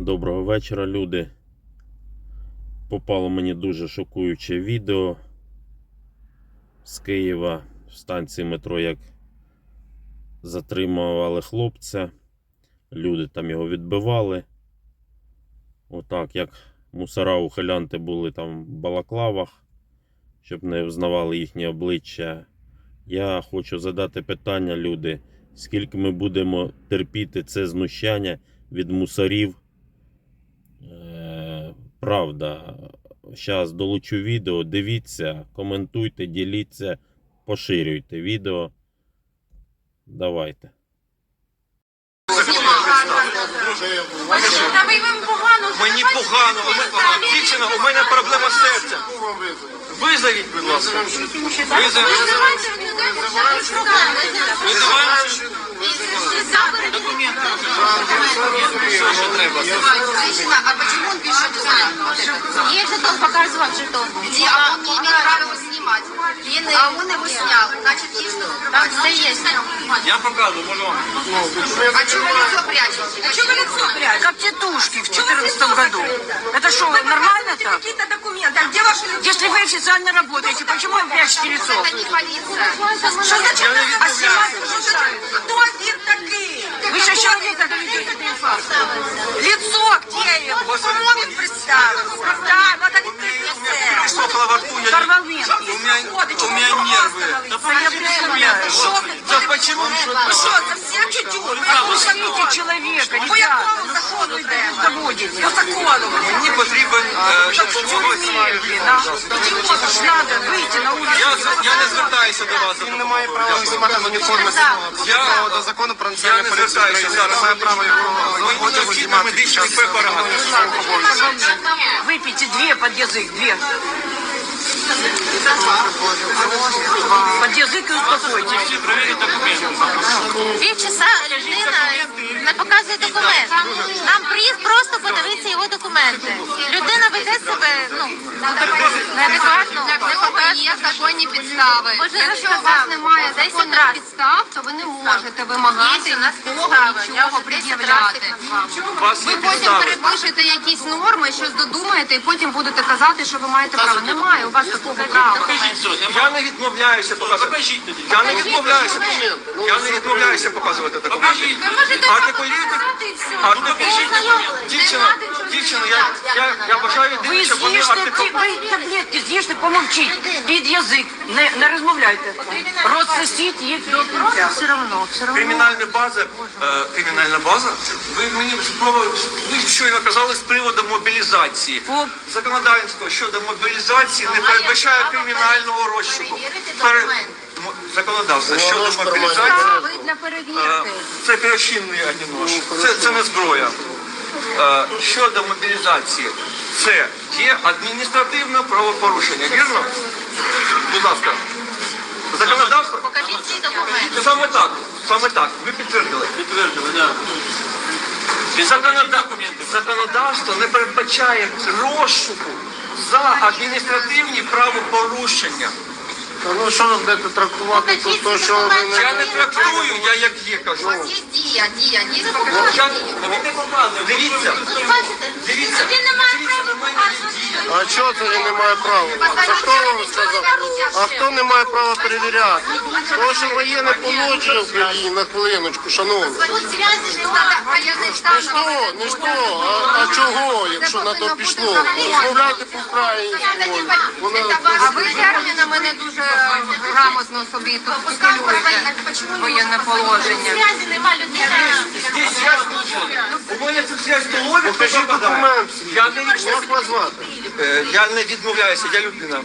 Доброго вечора, люди. Попало мені дуже шокуюче відео з Києва в станції метро, як затримували хлопця. Люди там його відбивали. Отак, як мусора ухилянти були там в балаклавах, щоб не взнавали їхні обличчя. Я хочу задати питання, люди, скільки ми будемо терпіти це знущання від мусорів. Правда. Зараз долучу відео. Дивіться, коментуйте, діліться, поширюйте відео. Давайте. Мені погано. У мене- Дівчина, у мене проблема серця. Визовіть, будь ласка. Визовіть. Визиваємо. Женщина, а почему он без жетона? Є жетон, показував жетон. Где? А он не имеет права его снимать. А он его снял. Значит, есть что Так, це є. Я показую, можу вам. А чего вы лицо прячете? А чего вы лицо прячете? Как тетушки в 2014 году. Это что, нормально так? Какие-то документы. А где ваши лицо? Если вы официально работаете, почему вы прячете лицо? Это не полиция. Что значит? А снимать потрібен е, допомога. Блин, а? Идиот, ж надо выйти на улицу. Я, я не звертаюся до вас. Він не має права знімати в уніформі Я- до закону про Я національну не поліцію звертаюся України. зараз. Він має право його Мені одягу необхідно знімати під медичний час препарат. Выпейте две под язык, две. Под язык и успокойтесь. Півчаса людина не показує документ. Нам приїзд просто подивитися його документи. Людина веде себе ну, неадекватно, не Є законні підстави. Може, Якщо у вас немає 10 законних раз. підстав, то ви не можете вимагати нікого нічого пред'являти. Ви потім перепишете якісь норми, щось додумаєте, і потім будете казати, що ви маєте право. Немає у вас такого права. Я не відмовляюся показувати. Я не відмовляюся. Я не відмовляюся показувати і все. Артикулюйте. Дівчина, дівчина, я, я, я бажаю Ви єдине, щоб вони з'їжте ті ви таблетки, з'їжте, помовчіть. Під язик, не, не розмовляйте. Рот сосіть, є кінця. Все равно, все равно. Кримінальна база, е, кримінальна база. Ви мені спробували, ви щойно казали з приводу мобілізації. Законодавство щодо мобілізації не передбачає кримінального розшуку. Законодавство щодо мобілізації. Це перечинний одінош. Це, це не зброя. Щодо мобілізації, це є адміністративне правопорушення. Вірно? Будь ласка. Законодавство. Покажіть ці документи. Саме так. Саме так. Ви підтвердили. Підтвердили, так. Законодавство не передбачає розшуку за адміністративні правопорушення. Та Ну що ви будете трактувати Покажіть то, що ви не... Я не трактую, я як є кажу. У вас є дія, дія, дія. Я, Покажіть дію. дивіться, Бачите, дивіться, він не має дивіться, права на мене показувати. А чого це він не має права? Це хто вам сказав? А хто не має права перевіряти? Тому що воєнне положення в країні, на хвилиночку, шановні. Тут не Надо Не що, не що, а, а чого, якщо на то пішло? Розмовляйте по-українськи. Вона А ви термінами не дуже грамотно собі тут спекулюєте. Воєнне положення. Зв'язі нема. Здесь связь У мене тут связь то ловить, Покажіть документ. Я не, вас? Е, я не відмовляюся, я людина.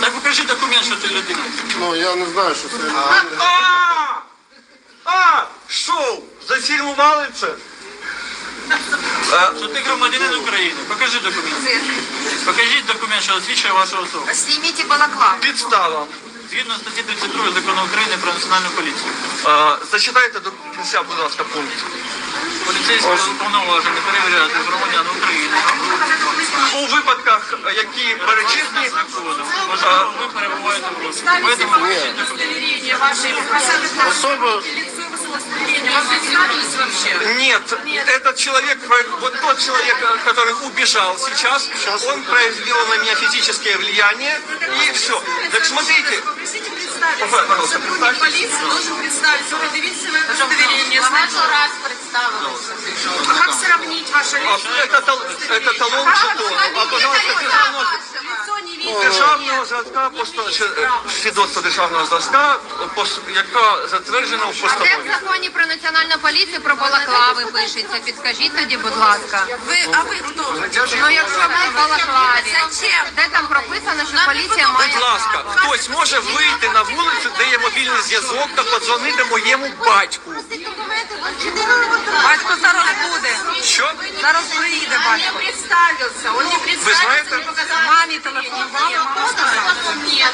Так покажи документ, що ти людина. Ну, я не знаю, що це. А! А! Шоу! Зафільмували це? Що ти громадянин України? Покажи документ. Покажіть документ, що освідчує вашу особу. Зніміть балаклав. Підстава. Згідно статті 32 закону України про національну поліцію. Зачитайте до кінця, будь ласка, пункт. Поліцейські уповноважені перевіряти громадян України. У випадках, які перечислені, Можливо, ви перебуваєте в розшуку. Поэтому Ні. Нет, этот человек, вот тот человек, который убежал сейчас, он произвел на меня физическое влияние, и все. Так смотрите, пожалуйста, представьте. Полиция должен представиться. Предъявить свое удостоверение. Значит, раз представилися. а как сравнить ваше А Это, тал- это талон жетона. А, пожалуйста, державного, зразка, е, свідоцтво державного зразка, яка затверджена в А де в законі про національну поліцію про балаклави пишеться? Підкажіть тоді, будь ласка. Ви, а ви хто? Ну якщо ми в балаклаві, де там прописано, що поліція має Будь ласка, хтось може вийти на вулицю, де є мобільний зв'язок, та подзвонити моєму батьку. Батько зараз буде. Зараз приїде батько. Он не представился. Он не представился. не показав. Мамі телефонували, мама сказала. Нет,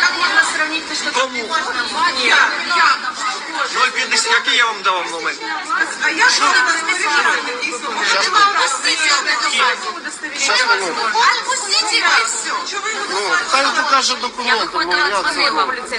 как можно сравнить, то, что Кому? Нет. Я. 050, який я вам давав номер? А я что это Сейчас, Отпустите. Отпустите его и все. Ну, хай покаже документи, ну як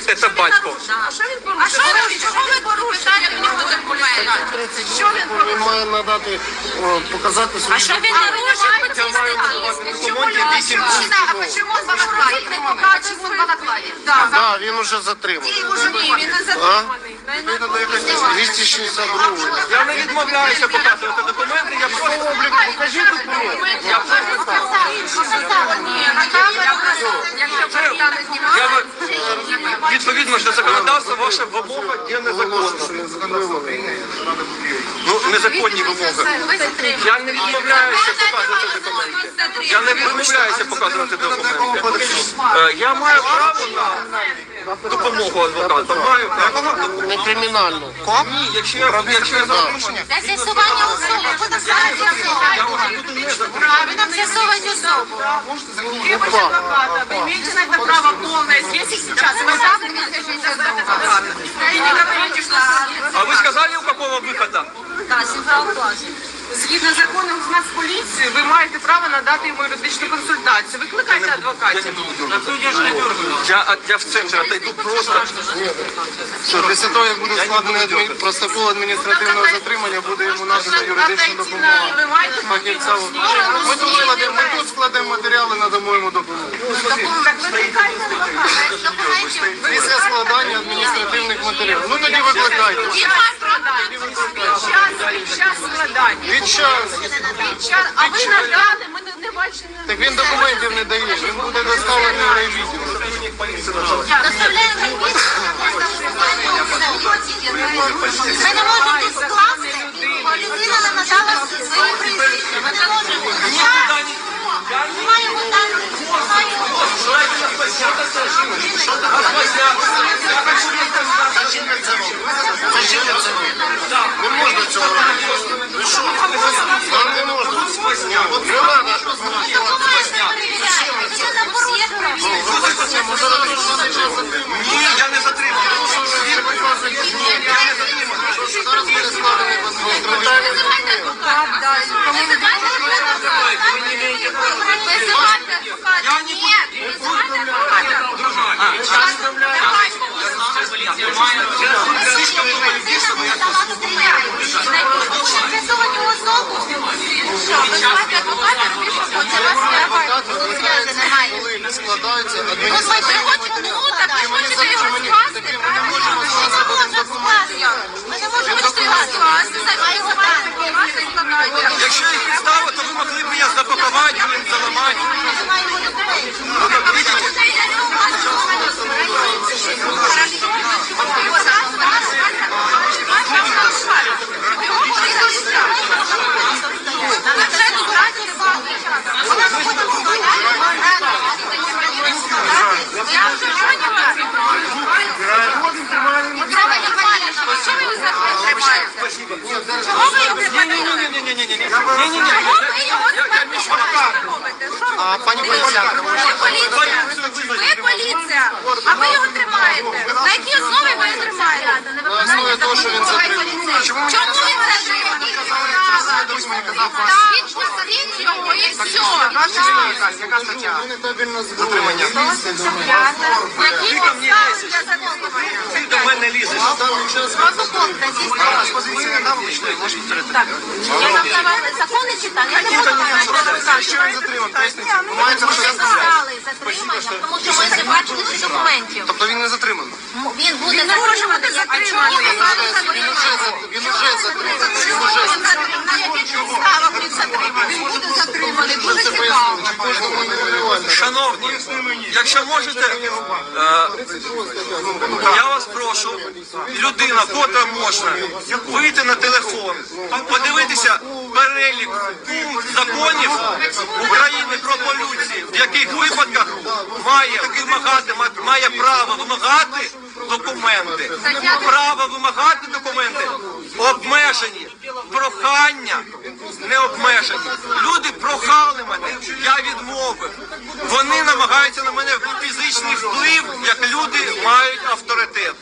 це? Це батько. А що він порушив? А що він що ви порушили в нього документи? Що він Він має надати, о, показати свої А що він порушив? Я маю надавати документи 8 А почему в балаклаві? Не покажуть в балаклаві. Да. Да, він уже затриманий. Ні, він не затриманий. 262 Я не відмовляюся показувати документи, я просто облік. Покажіть документи. Я Якщо перестане Я ви- відповідно ж до законодавства ваша вимога є незаконна. Ну, незаконні вимоги. Я не відмовляюся показувати документи. Я не відмовляюся показувати документи. Е, Я маю право на допомогу адвоката. Маю право. Не кримінально. Ні, якщо я якщо я зарушення, Для з'ясування особи. Будемо зараз з'ясовувати. Правильно, з'ясовувати особу. Требуйте адвоката. Вы имеете на это право полное здесь и сейчас. Вы сами не хотите создать адвоката. И не говорите, что... а ви сказали, у какого виходу? Згідно закону з нас поліції, ви маєте право надати йому юридичну консультацію. Викликайте адвокатів. не буду дергати. Я, я в центр отойду просто. Що після того, як буде складений адмін... протокол адміністративного затримання, буде йому надана юридична допомога. Ми тут складемо, ми тут складемо матеріали, надамо йому допомогу. Так викликайте адвоката. Після складання адміністративних матеріалів. Ну тоді викликайте. Під час складання. Під час, під час Під час, а ви надали, ми не, не бачили. Так він документів не дає, він буде доставлений в райвідділ. Ми не можемо тут скласти, бо людина не надала свої прізвище. Ми не можемо. Дані. Ми маємо. Зачем це робити? Не можна цього робити. От не. Ні, я не затримав. Адвоката. З'ясовані особу. Що, визивати адвоката, пишемо, це вас треба. Зв'язку немає. Коли не От ми ну, так ви хочете його скласти, не правильно? Ми не можемо скласти. Ми не можемо хочете його скласти, Якщо їх підстава, то ви могли б мене запакувати, заламати. Я вже поняла. Що ви його тримаєте? Чого ви його тримаєте? Ні-ні-ні. Чого ви його тримаєте? Що ви робите? Що А пані поліція, Ви поліція. Ви поліція. А ви його тримаєте. На якій основі ви тримаєте? на основі того, що він затриманий. Чому він затриманий? Посадив його і все. яка стаття? Затримання. Ти ко мені лізеш. Ти до мене лізеш. Протокол разійського. Позиція там вийшли. Я вам давала закони читала, я не можу вам Що він затримав? Поясніть. Ви маєте Ми що не стали затримання, тому що ми не бачили цих документів. Тобто він не затриманий? М- Він буде затриманий. А чому ви казали затриманий? Він уже затриманий. Він уже затриманий. На яких підставах він буде затриманий. Дуже цікаво. Шановні, якщо можете, е, я вас прошу, людина, котра можна, вийти на телефон, подивитися перелік пункт законів України про полюцію, в яких випадках має вимагати, має право вимагати документи. Право вимагати документи обмежені. Прохання не обмежені. Люди прохали мене, я відмовив. Вони намагаються на мене фізичний вплив, як люди мають авторитет.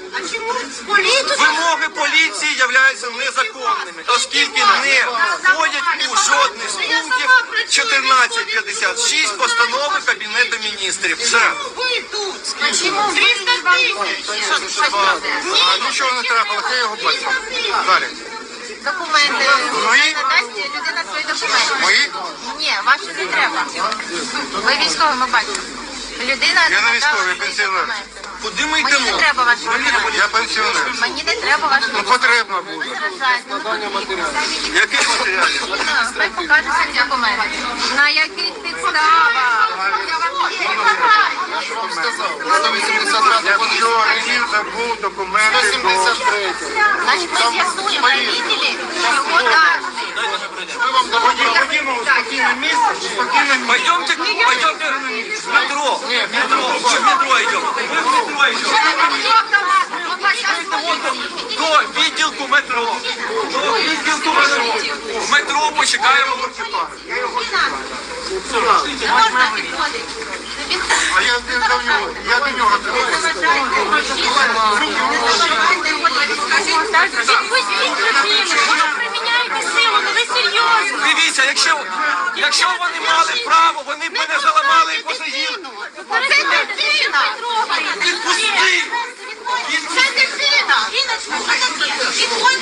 Вимоги поліції являються незаконними, оскільки не входять у жодний з пунктів 1456 постанови Кабінету міністрів. Все. Чому ви А нічого не треба, я його бачить. Далі. документи? Мої? Надасть людина свої документи. Мої? Ні, ваші не треба. Ви військовими ми бачимо. Людина Я не військовий, пенсіонер. Куди ми Мені не треба ваші документи. Я пенсіонер. Мені не треба ваші Ну потрібно буде. Яких матеріалів? Ви покажете документи. На яких підставах? Я вам сказав. 180 Якщо Регін забув документи, то 173. Значить, ми з'ясуємо, виділі, чого так. ходімо у спокійне місце, у спокійне місце. Пойдемте, пойдемте в метро. В метро. В метро идем. Мы в метро идем. До відділку метро. До відділку метро. В метро почекаємо. Можна підходити. А я не до нього. Я до нього. Дивіться, якщо, якщо вони мали право, вони б мене заламали і посиділи. Це дитина. Відпусти! Це дитина. Відходь.